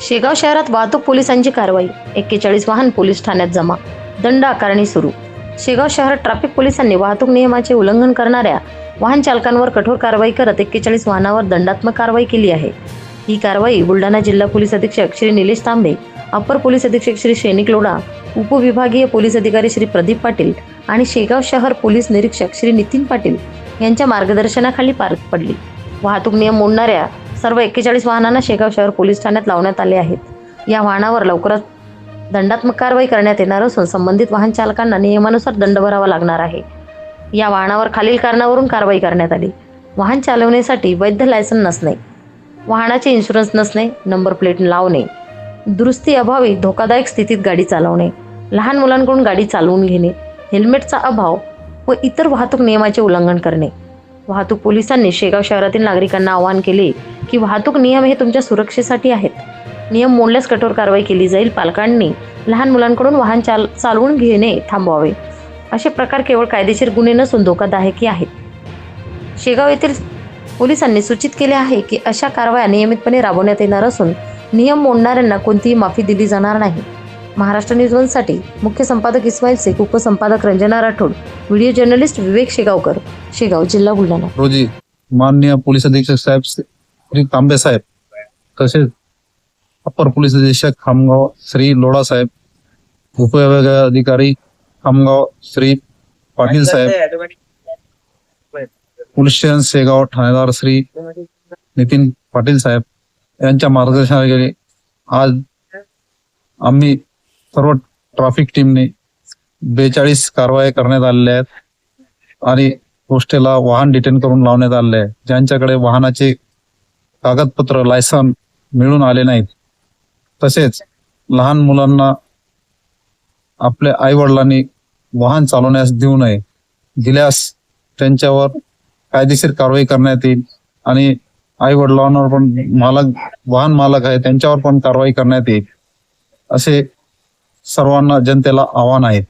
शेगाव शहरात वाहतूक पोलिसांची कारवाई. एक्केचाळीस वाहन पोलीस ठाण्यात जमा. दंड आकारणी सुरू. शेगाव शहरात ट्रॅफिक पोलिसांनी वाहतूक नियमाचे उल्लंघन करणाऱ्या वाहन चालकांवर कठोर कारवाई करत एक्केचाळीस वाहनावर दंडात्मक कारवाई केली आहे. ही कारवाई बुलढाणा जिल्हा पोलीस अधीक्षक श्री निलेश तांबे अपर पोलीस अधीक्षक श्री सैनिक लोढा उपविभागीय पोलीस अधिकारी श्री प्रदीप पाटील आणि शेगाव शहर पोलीस निरीक्षक श्री नितीन पाटील यांच्या मार्गदर्शनाखाली पार पडली. वाहतूक नियम मोडणाऱ्या सर्व एक्केचाळीस वाहनांना शेगाव शहर पोलीस ठाण्यात लावण्यात आले आहेत. या वाहनावर लवकरच दंडात्मक कारवाई करण्यात येणार असून संबंधित वाहन चालकांना नियमानुसार दंड भरावा लागणार आहे. या वाहनावर खालील कारणावरून कारवाई करण्यात आली. वाहन चालवण्यासाठी वैध लायसन नसणे वाहनाचे इन्शुरन्स नसणे नंबर प्लेट लावणे दुरुस्ती अभावी धोकादायक स्थितीत गाडी चालवणे लहान मुलांकडून गाडी चालवून घेणे हेल्मेटचा अभाव व इतर वाहतूक नियमाचे उल्लंघन करणे. वाहतूक पोलिसांनी शेगाव शहरातील नागरिकांना आवाहन केले की वाहतूक नियम हे तुमच्या सुरक्षेसाठी आहेत. नियम मोडल्यास कठोर कारवाई केली जाईल. पालकांनी लहान मुलांकडून वाहन चाल चालवून घेणे थांबवावे. असे प्रकार केवळ कायदेशीर गुन्हे नसून धोकादायकही आहेत. शेगाव येथील पोलिसांनी सूचित केले आहे की अशा कारवाया नियमितपणे राबवण्यात येणार असून नियम मोडणाऱ्यांना कोणतीही माफी दिली जाणार नाही. महाराष्ट्र न्यूज वनसाठी मुख्य संपादक इस्माईल शेख उपसंपादक रंजना राठोड व्हिडिओ जर्नलिस्ट विवेक शेगावकर शेगाव जिल्हा बुलढाणा. रोजी माननीय पोलीस अधीक्षक साहेब श्री तांबे साहेब तसेच अप्पर पोलीस अधीक्षक खामगाव श्री लोढा साहेब उपविभागीय अधिकारी खामगाव श्री पाटील साहेब पोलीस स्टेशन शेगाव ठाणेदार श्री नितीन पाटील साहेब यांच्या मार्गदर्शनाखाली आज आम्ही सर्व ट्रॅफिक टीमने बेचाळीस कारवाया करण्यात आलेल्या आहेत आणि पोस्टेला वाहन डिटेन करून लावण्यात आले आहे ज्यांच्याकडे वाहनाचे कागदपत्र लायसन मिळून आले नाहीत. तसेच लहान मुलांना आपल्या आई वडिलांनी वाहन चालवण्यास देऊ नये. दिल्यास त्यांच्यावर कायदेशीर कारवाई करण्यात येईल आणि आई वडिलांवर पण मालक वाहन मालक आहे त्यांच्यावर पण कारवाई करण्यात येईल. असे सर्वांना जनतेला आव्हान आहे.